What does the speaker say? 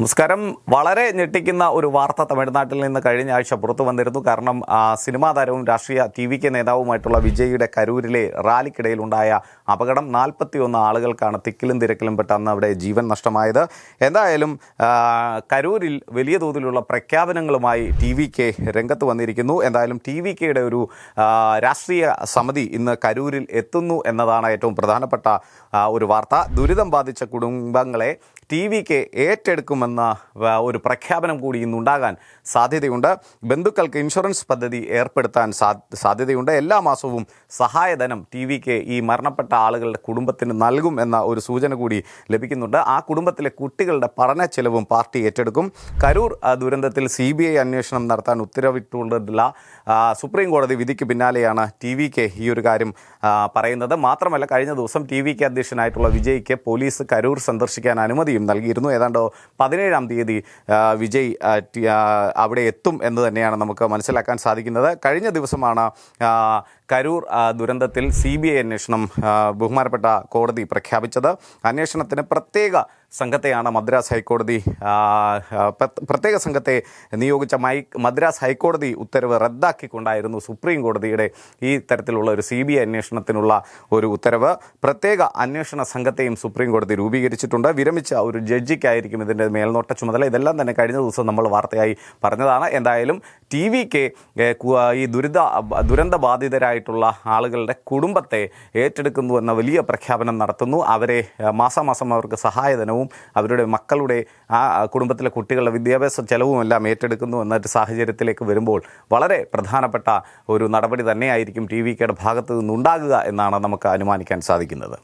നമസ്കാരം. വളരെ ഞെട്ടിക്കുന്ന ഒരു വാർത്ത തമിഴ്നാട്ടിൽ നിന്ന് കഴിഞ്ഞ ആഴ്ച പുറത്തു വന്നിരുന്നു. കാരണം സിനിമാ താരവും രാഷ്ട്രീയ ടി വി കെ നേതാവുമായിട്ടുള്ള വിജയിയുടെ കരൂരിലെ റാലിക്കിടയിലുണ്ടായ അപകടം നാൽപ്പത്തിയൊന്ന് ആളുകൾക്കാണ് തിക്കിലും തിരക്കിലും പെട്ടെന്ന് അവിടെ ജീവൻ നഷ്ടമായത്. എന്തായാലും കരൂരിൽ വലിയ തോതിലുള്ള പ്രഖ്യാപനങ്ങളുമായി ടി വി കെ രംഗത്ത് വന്നിരിക്കുന്നു. എന്തായാലും ടി വി കെയുടെ ഒരു രാഷ്ട്രീയ സമിതി ഇന്ന് കരൂരിൽ എത്തുന്നു എന്നതാണ് ഏറ്റവും പ്രധാനപ്പെട്ട ഒരു വാർത്ത. ദുരിതം ബാധിച്ച കുടുംബങ്ങളെ ടി വി കെ ഏറ്റെടുക്കുമെന്ന ആ, ഒരു പ്രഖ്യാപനം കൂടി ഇന്നുണ്ടാകാൻ സാധ്യതയുണ്ട്. ബന്ധുക്കൾക്ക് ഇൻഷുറൻസ് പദ്ധതി ഏർപ്പെടുത്താൻ സാധ്യതയുണ്ട്. എല്ലാ മാസവും സഹായധനം ടി വിക്ക് ഈ മരണപ്പെട്ട ആളുകളുടെ കുടുംബത്തിന് നൽകും എന്ന ഒരു സൂചന കൂടി ലഭിക്കുന്നുണ്ട്. ആ കുടുംബത്തിലെ കുട്ടികളുടെ പഠന ചെലവും പാർട്ടി ഏറ്റെടുക്കും. കരൂർ ദുരന്തത്തിൽ സി ബി ഐ അന്വേഷണം നടത്താൻ ഉത്തരവിട്ടുള്ള സുപ്രീം കോടതി വിധിക്ക് പിന്നാലെയാണ് ടി വി കെ ഈ ഒരു കാര്യം പറയുന്നത്. മാത്രമല്ല കഴിഞ്ഞ ദിവസം ടി വി കെ അധ്യക്ഷനായിട്ടുള്ള വിജയ്ക്ക് പോലീസ് കരൂർ സന്ദർശിക്കാൻ അനുമതിയും നൽകിയിരുന്നു. ഏതാണ്ട് പതിനേഴാം തീയതി ആ, വിജയ് അവിടെ എത്തും എന്ന് തന്നെയാണ് നമുക്ക് മനസ്സിലാക്കാൻ സാധിക്കുന്നത്. കഴിഞ്ഞ ദിവസമാണ് കരൂർ ദുരന്തത്തിൽ സി ബി ഐ അന്വേഷണം ബഹുമാനപ്പെട്ട കോടതി പ്രഖ്യാപിച്ചത്. അന്വേഷണത്തിന് പ്രത്യേക സംഘത്തെയാണ് മദ്രാസ് ഹൈക്കോടതി പ്രത്യേക സംഘത്തെ നിയോഗിച്ച മൈ മദ്രാസ് ഹൈക്കോടതി ഉത്തരവ് റദ്ദാക്കിക്കൊണ്ടായിരുന്നു സുപ്രീം കോടതിയുടെ ഈ തരത്തിലുള്ള ഒരു സി ബി ഐ അന്വേഷണത്തിനുള്ള ഒരു ഉത്തരവ്. പ്രത്യേക അന്വേഷണ സംഘത്തെയും സുപ്രീം കോടതി രൂപീകരിച്ചിട്ടുണ്ട്. വിരമിച്ച ഒരു ജഡ്ജിക്കായിരിക്കും ഇതിന്റെ മേൽനോട്ട ചുമതല. ഇതെല്ലാം തന്നെ കഴിഞ്ഞ ദിവസം നമ്മൾ വാർത്തയായി പറഞ്ഞതാണ്. എന്തായാലും ടി വിക്ക് ഈ ദുരിത ദുരന്ത ബാധിതരായിട്ടുള്ള ആളുകളുടെ കുടുംബത്തെ ഏറ്റെടുക്കുന്നു എന്ന വലിയ പ്രഖ്യാപനം നടത്തുന്നു. അവരെ മാസം മാസാമാസം അവർക്ക് സഹായധനവും അവരുടെ മക്കളുടെ ആ ആ, കുടുംബത്തിലെ കുട്ടികളുടെ വിദ്യാഭ്യാസ ചെലവുമെല്ലാം ഏറ്റെടുക്കുന്നു എന്നൊരു സാഹചര്യത്തിലേക്ക് വരുമ്പോൾ വളരെ പ്രധാനപ്പെട്ട ഒരു നടപടി തന്നെയായിരിക്കും ടി വി കെയുടെ ഭാഗത്തു നിന്നുണ്ടാകുക എന്നാണ് നമുക്ക് അനുമാനിക്കാൻ സാധിക്കുന്നത്.